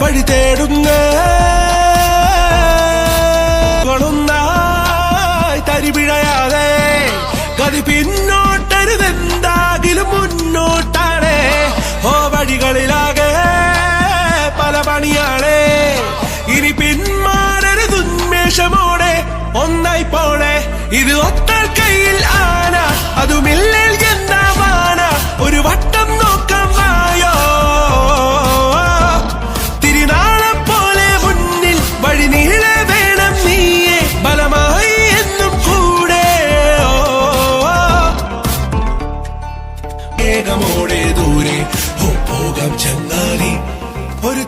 വഴി തേടുന്ന വളൊന്നായി തരിപിഴയാതെ കതി പിന്നോട്ടരുതെന്താകിലും മുന്നോട്ടാണ്. ഓ വഴികളിലാകെ പല പണിയാണ്. ഇനി പിന്മാറരുതുന്മേഷമോടെ ഒന്നായി പോണേ ഇത് ഒത്തൽ കയ്യിൽ ആ വേഗമോടെ ദൂരെ. ഹോ ഒരു